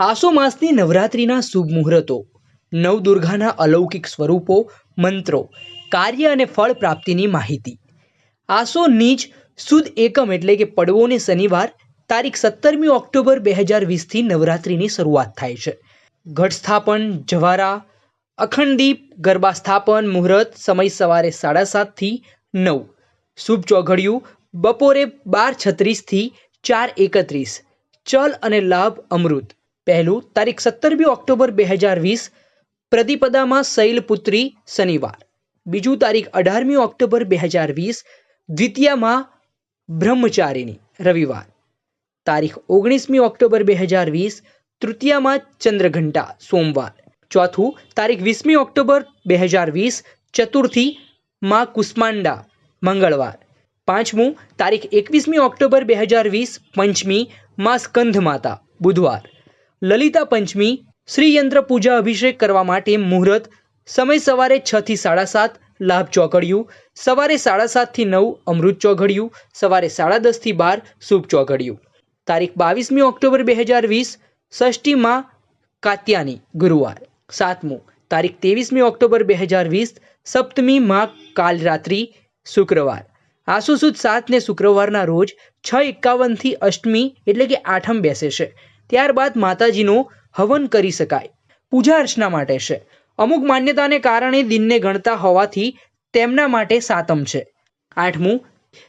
આસો માસની નવરાત્રિના શુભ મુહૂર્તો. નવદુર્ગાના અલૌકિક સ્વરૂપો, મંત્રો, કાર્ય અને ફળ પ્રાપ્તિની માહિતી. આસો નીચ સુદ એકમ એટલે કે પડવોને શનિવાર, તારીખ સત્તરમી ઓક્ટોબર બે હજાર વીસથી નવરાત્રિની શરૂઆત થાય છે. ઘટ સ્થાપન જવારા અખંડદીપ ગરબા સ્થાપન મુહૂર્ત સમય સવારે સાડા સાતથી નવ. શુભ ચોઘડિયું, બપોરે બાર છત્રીસથી ચાર એકત્રીસ. ચલ અને લાભ અમૃત. પહેલું તારીખ સત્તરમી ઓક્ટોબર બે હજાર વીસ પ્રતિપદામાં શૈલપુત્રી શનિવાર. બીજું તારીખ અઢારમી ઓક્ટોબર બે હજાર વીસ, દ્વિતીયામાં બ્રહ્મચારીની રવિવાર. તારીખ ઓગણીસમી ઓક્ટોબર બે હજાર વીસ, તૃતીયામાં ચંદ્રઘંટા સોમવાર. ચોથું તારીખ વીસમી ઓક્ટોબર બે હજાર વીસ, ચતુર્થી માં કુષ્માંડા મંગળવાર. પાંચમું તારીખ એકવીસમી ઓક્ટોબર બે હજાર વીસ, પંચમી માં સ્કંધ માતા બુધવાર. લલિતા પંચમી, શ્રીયંત્ર પૂજા અભિષેક કરવા માટે મુહૂર્ત, સમય સવારે છ થી સાડા સાત, લાભ ચોઘડિયું, સવારે સાડા સાતથી નવ, અમૃત ચોઘડિયું, સવારે સાડા દસથી બાર, શુભ ચોઘડિયું. તારીખ બાવીસમી ઓક્ટોબર બે હજાર વીસ ષષ્ઠીમાં કાત્યાની ગુરુવાર. સાતમું, તારીખ ત્રેવીસમી ઓક્ટોબર બે હજાર વીસ, સપ્તમી માં કાલરાત્રિ, શુક્રવાર. આસુસુદ સુદ સાત શુક્રવારના રોજ છ એકાવનથી અષ્ટમી, એટલે કે આઠમ બેસે છે. ત્યારબાદ માતાજીનો હવન કરી શકાય. પૂજા અર્ચના માટે છે. અમુક માન્યતાને કારણે દિનને ગણતા હોવાથી તેમના માટે સાતમ છે. આઠમું,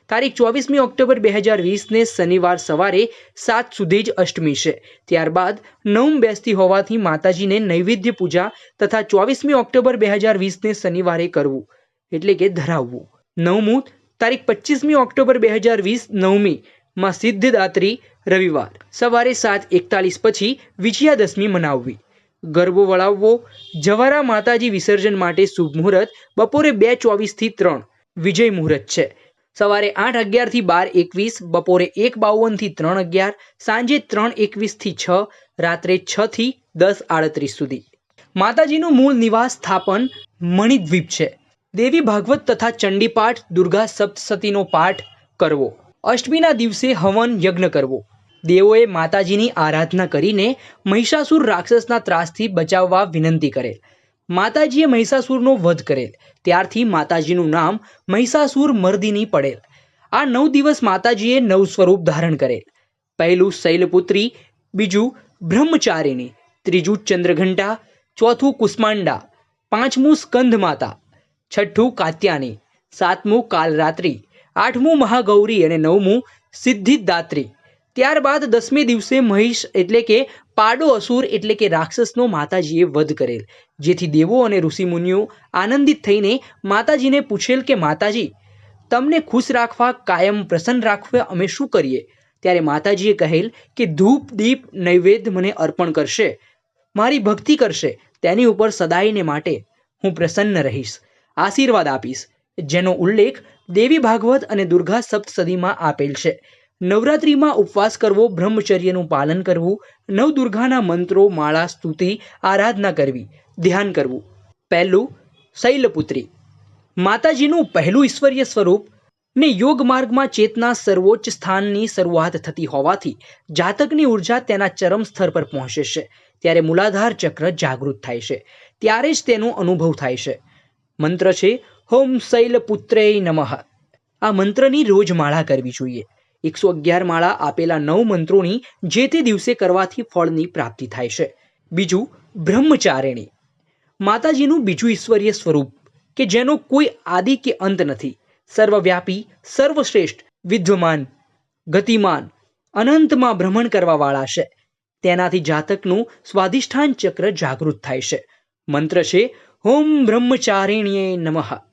તારીખ ચોવીસમી ઓક્ટોબર બે હજાર વીસને શનિવાર સવારે સાત સુધી જ અષ્ટમી છે. ત્યારબાદ નવમ બેસતી હોવાથી માતાજીને નૈવેદ્ય પૂજા તથા ચોવીસમી ઓક્ટોબર બે હજાર વીસને શનિવારે કરવું, એટલે કે ધરાવવું. નવમું, તારીખ પચીસમી ઓક્ટોબર બે હજાર વીસ નવમીમાં સિદ્ધદાત્રી રવિવાર સવારે સાત એકતાલીસ પછી વિજયાદશમી મનાવવી. ગરબો વળાવવો, જવારા માતાજી વિસર્જન માટે શુભ મુહૂર્ત, બપોરે બે ચોવીસથી ત્રણ. વિજય મુહૂર્ત છે. સવારે આઠ અગિયારથી બાર એકવીસ, બપોરે એક બાવનથી ત્રણ અગિયાર, સાંજે ત્રણ એકવીસથી છ, રાત્રે છથી દસ આડત્રીસ સુધી. માતાજીનું મૂળ નિવાસ સ્થાપન મણિદ્વીપ છે. દેવી ભાગવત તથા ચંડીપાઠ દુર્ગા સપ્તસતીનો પાઠ કરવો. અષ્ટમીના દિવસે હવન યજ્ઞ કરવો. દેવોએ માતાજીની આરાધના કરીને મહિષાસુર રાક્ષસના ત્રાસથી બચાવવા વિનંતી કરેલ. માતાજીએ મહિષાસુરનો વધ કરેલ. ત્યારથી માતાજીનું નામ મહિષાસુર મર્દિની પડેલ. આ નવ દિવસ માતાજીએ નવ સ્વરૂપ ધારણ કરેલ. પહેલું શૈલપુત્રી, બીજું બ્રહ્મચારિણી, ત્રીજું ચંદ્રઘંટા, ચોથું કુષ્માંડા, પાંચમું સ્કંદ માતા છઠ્ઠું કાત્યાની સાતમું કાલરાત્રિ આઠમું મહાગૌરી અને નવમું સિદ્ધિદાત્રી. ત્યારબાદ દસમે દિવસે મહિષ એટલે કે પાડો અસુર એટલે કે રાક્ષસનો માતાજીએ વધ કરેલ, જેથી દેવો અને ઋષિમુનિઓ આનંદિત થઈને માતાજીને પૂછેલ કે, માતાજી, તમને ખુશ રાખવા, કાયમ પ્રસન્ન રાખવા અમે શું કરીએ? ત્યારે માતાજીએ કહેલ કે, ધૂપ, દીપ, નૈવેદ્ય મને અર્પણ કરશે, મારી ભક્તિ કરશે, તેની ઉપર સદાયને માટે હું પ્રસન્ન રહીશ, આશીર્વાદ આપીશ જેનો ઉલ્લેખ દેવી ભાગવત અને દુર્ગા સપ્તસદીમાં આપેલ છે. નવરાત્રિમાં ઉપવાસ કરવો, બ્રહ્મચર્યનું પાલન કરવું, નવદુર્ગાના મંત્રો, માળા, સ્તુતિ, આરાધના કરવી, ધ્યાન કરવું. પહેલું, શૈલપુત્રી. માતાજીનું પહેલું ઈશ્વરીય સ્વરૂપ ને યોગ માર્ગમાં ચેતના સર્વોચ્ચ સ્થાનની શરૂઆત થતી હોવાથી જાતકની ઊર્જા તેના ચરમ સ્તર પર પહોંચે છે. ત્યારે મૂલાધાર ચક્ર જાગૃત થાય છે. ત્યારે જ તેનો અનુભવ થાય છે. મંત્ર છે હોમ શૈલપુત્રે નમઃ. આ મંત્રની રોજ માળા કરવી જોઈએ. એકસો અગિયાર માળા આપેલા નવ મંત્રોની જે તે દિવસે કરવાથી ફળની પ્રાપ્તિ થાય છે. બીજું, બ્રહ્મચારિણી. માતાજીનું બીજું ઈશ્વરીય સ્વરૂપ, કે જેનો કોઈ આદિ કે અંત નથી. સર્વવ્યાપી, સર્વશ્રેષ્ઠ વિદ્વમાન ગતિમાન, અનંતમાં ભ્રમણ કરવાવાળા છે. તેનાથી જાતકનું સ્વાધિષ્ઠાન ચક્ર જાગૃત થાય છે. મંત્ર છે, હોમ બ્રહ્મચારિણીએ નમઃ.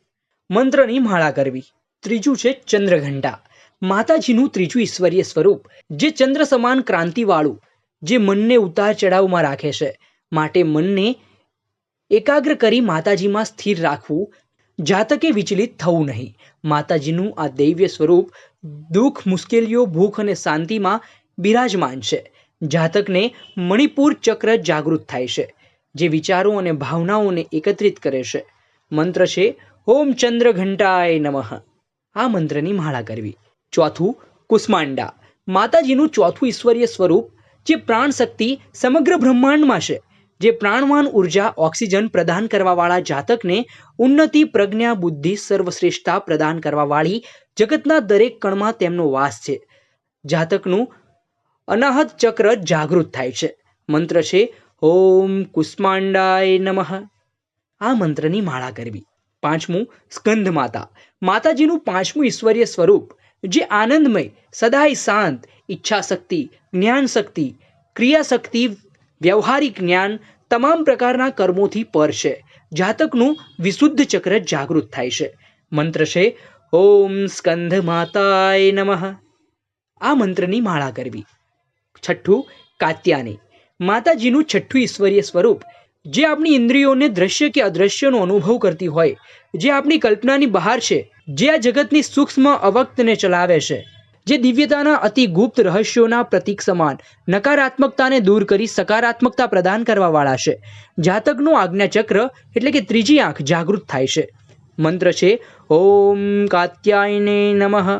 મંત્રની માળા કરવી. ત્રીજું છે ચંદ્રઘંટા. માતાજીનું ત્રીજું ઈશ્વરીય સ્વરૂપ, જે ચંદ્ર સમાન ક્રાંતિવાળું, જે મનને ઉતાર ચઢાવમાં રાખે છે. માટે મનને એકાગ્ર કરી માતાજીમાં સ્થિર રાખવું જાતકે વિચલિત થવું નહીં. માતાજીનું આ દૈવ્ય સ્વરૂપ, દુઃખ, મુશ્કેલીઓ, ભૂખ અને શાંતિમાં બિરાજમાન છે. જાતકને મણિપુર ચક્ર જાગૃત થાય છે, જે વિચારો અને ભાવનાઓને એકત્રિત કરે છે. મંત્ર છે ઓમ ચંદ્ર ઘંટાય નમઃ. આ મંત્રની માળા કરવી. ચોથું, કુષ્માંડા. માતાજીનું ચોથું ઈશ્વરીય સ્વરૂપ, જે પ્રાણ શક્તિ સમગ્ર બ્રહ્માંડમાં છે, જે પ્રાણવાન ઊર્જા ઓક્સિજન પ્રદાન કરવાવાળા જાતકને ઉન્નતિ, પ્રજ્ઞા, બુદ્ધિ સર્વશ્રેષ્ઠતા પ્રદાન કરવાવાળી જગતના દરેક કણમાં તેમનો વાસ છે. જાતકનું અનાહત ચક્ર જાગૃત થાય છે. મંત્ર છે ઓમ કુષ્માંડાય નમઃ. આ મંત્રની માળા કરવી. પાંચમું સ્કંદ માતા માતાજીનું પાંચમું ઈશ્વરીય સ્વરૂપ, જે આનંદમય, સદાય શાંત, ઈચ્છાશક્તિ, જ્ઞાનશક્તિ જ્ઞાન શક્તિ ક્રિયા શક્તિ વ્યવહારિક જ્ઞાન તમામ પ્રકારના કર્મોથી પર છે. જાતકનું વિશુદ્ધ ચક્ર જાગૃત થાય છે. મંત્ર છે, ઓમ સ્કંધ માતાય નમઃ. આ મંત્રની માળા કરવી. છઠ્ઠું કાત્યાની માતાજીનું છઠ્ઠું ઈશ્વરીય સ્વરૂપ જે આપણી ઇન્દ્રિયોને દ્રશ્ય કે અદ્રશ્યનો અનુભવ કરતી હોય, જે આપણી કલ્પનાની બહાર છે, જે આ જગતની સૂક્ષ્મ અવક્તને ચલાવે છે, જે દિવ્યતાના અતિ ગુપ્ત રહસ્યોના પ્રતીક સમાન નકારાત્મકતાને દૂર કરી સકારાત્મકતા પ્રદાન કરવાવાળા છે. જાતકનું આજ્ઞાચક્ર એટલે કે ત્રીજી આંખ જાગૃત થાય છે. મંત્ર છે, ઓમ કાત્યાયને નમઃ.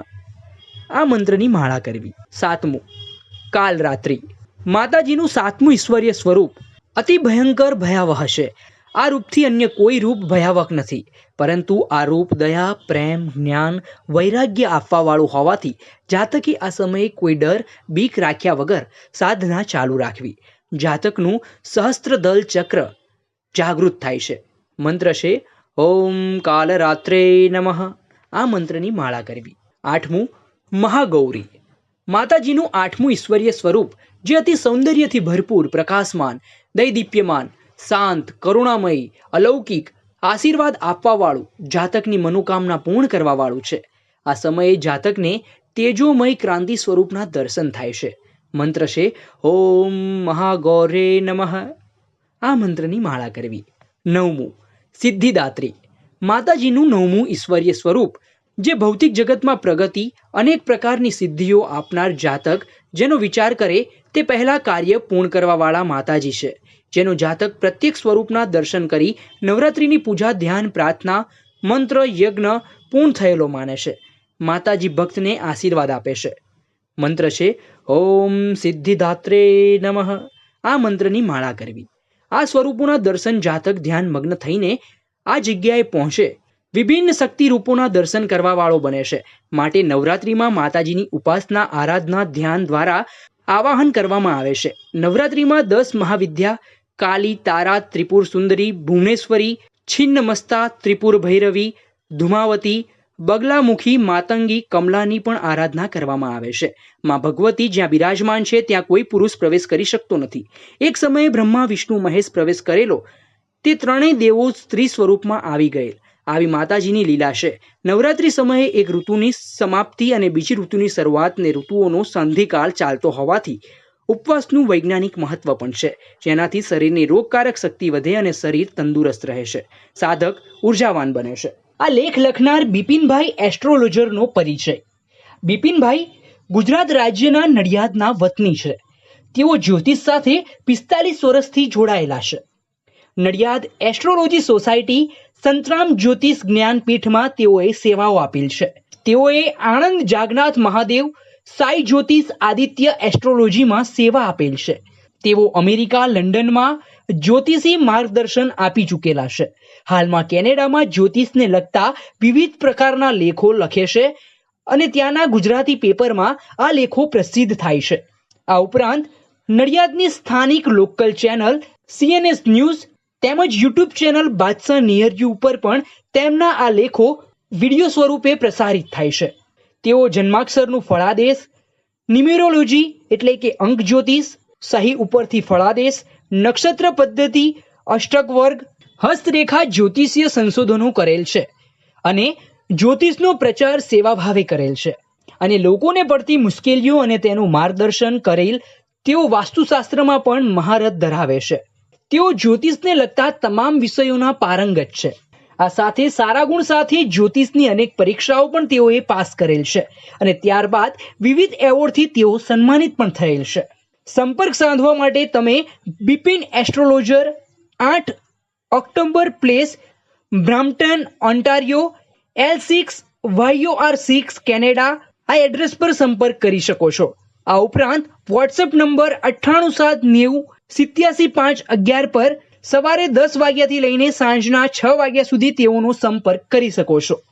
આ મંત્રની માળા કરવી. સાતમું, કાલરાત્રિ. માતાજીનું સાતમું ઈશ્વરીય સ્વરૂપ અતિ ભયંકર ભયાવહ છે આ રૂપથી અન્ય કોઈ રૂપ ભયાવક નથી. પરંતુ આ રૂપ દયા, પ્રેમ, જ્ઞાન, વૈરાગ્ય આપવાવાળું હોવાથી જાતકે આ સમયે કોઈ ડર, બીક રાખ્યા વગર સાધના ચાલુ રાખવી. જાતકનું સહસ્ત્રદલ ચક્ર જાગૃત થાય છે. મંત્ર છે, ઓમ કાલ રાત્રે નમઃ. આ મંત્રની માળા કરવી. આઠમું, મહાગૌરી. માતાજીનું આઠમું ઈશ્વરીય સ્વરૂપ, જે અતિ સૌંદર્યથી ભરપૂર, પ્રકાશમાન દૈદીપ્યમાન, શાંત, કરુણામયી, અલૌકિક, આશીર્વાદ આપવાવાળું, જાતકની મનોકામના પૂર્ણ કરવાવાળું છે. આ સમયે જાતકને તેજોમય ક્રાંતિ સ્વરૂપના દર્શન થાય છે. મંત્ર છે, ઓમ મહાગૌરે નમઃ. આ મંત્રની માળા કરવી. નવમું, સિદ્ધિદાત્રી. માતાજીનું નવમું ઈશ્વરીય સ્વરૂપ, જે ભૌતિક જગતમાં પ્રગતિ, અનેક પ્રકારની સિદ્ધિઓ આપનાર જાતક, જેનો વિચાર કરે તે પહેલાં કાર્ય પૂર્ણ કરવાવાળા માતાજી છે. જેનો જાતક પ્રત્યેક સ્વરૂપના દર્શન કરી નવરાત્રિની પૂજા, ધ્યાન, પ્રાર્થના, મંત્ર, યજ્ઞ પૂર્ણ થયેલો માને છે. માતાજી ભક્તને આશીર્વાદ આપે છે. મંત્ર છે, ઓમ સિદ્ધિદાત્રે નમઃ. આ મંત્રની માળા કરવી. આ સ્વરૂપોના દર્શન જાતક ધ્યાન મગ્ન થઈને આ જગ્યાએ પહોંચે. વિભિન્ન શક્તિ રૂપોના દર્શન કરવાવાળો બને છે. માટે નવરાત્રિમાં માતાજીની ઉપાસના, આરાધના, ધ્યાન દ્વારા આવાહન કરવામાં આવે છે. નવરાત્રિમાં દસ મહાવિદ્યા કાલી તારા ત્રિપુર સુંદરી ભુવનેશ્વરી છિન્નમસ્તા ત્રિપુર ભૈરવી ધુમાવતી બગલામુખી માતંગી કમલાની પણ આરાધના કરવામાં આવે છે. માં ભગવતી જ્યાં બિરાજમાન છે, ત્યાં કોઈ પુરુષ પ્રવેશ કરી શકતો નથી. એક સમયે બ્રહ્મા, વિષ્ણુ, મહેશ પ્રવેશ કરેલો, તે ત્રણેય દેવો સ્ત્રી સ્વરૂપમાં આવી ગયેલ. આવી માતાજીની લીલા છે. નવરાત્રિ સમયે એક ઋતુની સમાપ્તિ અને બીજી ઋતુની શરૂઆતને ઋતુઓનો સંધિકાળ ચાલતો હોવાથી ઉપવાસનું વૈજ્ઞાનિક મહત્વ પણ છે. જેનાથી શરીરની રોગકારક શક્તિ વધે અને શરીર તંદુરસ્ત રહે છે. સાધક ઉર્જાવાન બને છે. આ લેખ લખનાર બિપિનભાઈ એસ્ટ્રોલોજરનો પરિચય. બિપિનભાઈ ગુજરાત રાજ્યના નડિયાદના વતની છે. તેઓ જ્યોતિષ સાથે પિસ્તાલીસ વર્ષથી જોડાયેલા છે. નડિયાદ એસ્ટ્રોલોજી સોસાયટી સંતરામ જ્યોતિષ જ્ઞાનપીઠમાં તેઓએ સેવાઓ આપેલ છે. તેઓએ આણંદ જાગનાથ મહાદેવ સાઈ જ્યોતિષ આદિત્ય એસ્ટ્રોલોજીમાં સેવા આપેલ છે. તેઓ અમેરિકા, લંડનમાં જ્યોતિષી માર્ગદર્શન આપી ચૂકેલા છે. હાલમાં કેનેડામાં જ્યોતિષને લગતા વિવિધ પ્રકારના લેખો લખે છે અને ત્યાંના ગુજરાતી પેપરમાં આ લેખો પ્રસિદ્ધ થાય છે. આ ઉપરાંત નડિયાદની સ્થાનિક લોકલ ચેનલ સીએનએસ ન્યૂઝ તેમજ યુટ્યુબ ચેનલ બાદશાહ નિયરજી ઉપર પણ તેમના આ લેખો વીડિયો સ્વરૂપે પ્રસારિત થાય છે. તેઓ જન્માક્ષરનું ફળાદેશ, ન્યુમેરોલોજી એટલે કે અંક જ્યોતિષ, સહી ઉપરથી ફળાદેશ, નક્ષત્ર પદ્ધતિ અષ્ટક વર્ગ હસ્તરેખા જ્યોતિષીય સંશોધનો કરેલ છે અને જ્યોતિષનો પ્રચાર સેવાભાવે કરેલ છે. અને લોકોને પડતી મુશ્કેલીઓ અને તેનું માર્ગદર્શન કરેલ તેઓ વાસ્તુશાસ્ત્રમાં પણ મહારથ ધરાવે છે. તેઓ જ્યોતિષને લગતા તમામ વિષયોના પારંગત છે. આ સાથે સારા ગુણ સાથે જ્યોતિષની અનેક પરીક્ષાઓ પણ તેઓએ પાસ કરેલ છે. અને ત્યારબાદ વિવિધ એવોર્ડથી તેઓ સન્માનિત પણ થયેલ છે. સંપર્ક સાધવા માટે તમે બિપિન એસ્ટ્રોલોજર આઠ October place Brampton, Ontario, L six Y O R six, Canada, આ એડ્રેસ પર સંપર્ક કરી શકો છો. આ ઉપરાંત વોટ્સએપ નંબર અઠ્ઠાણું સાત નેવું સિત્યાસી પાંચ અગિયાર પર સવારે દસ વાગ્યાથી લઈને સાંજના છ વાગ્યા સુધી તેઓનો સંપર્ક કરી શકો છો.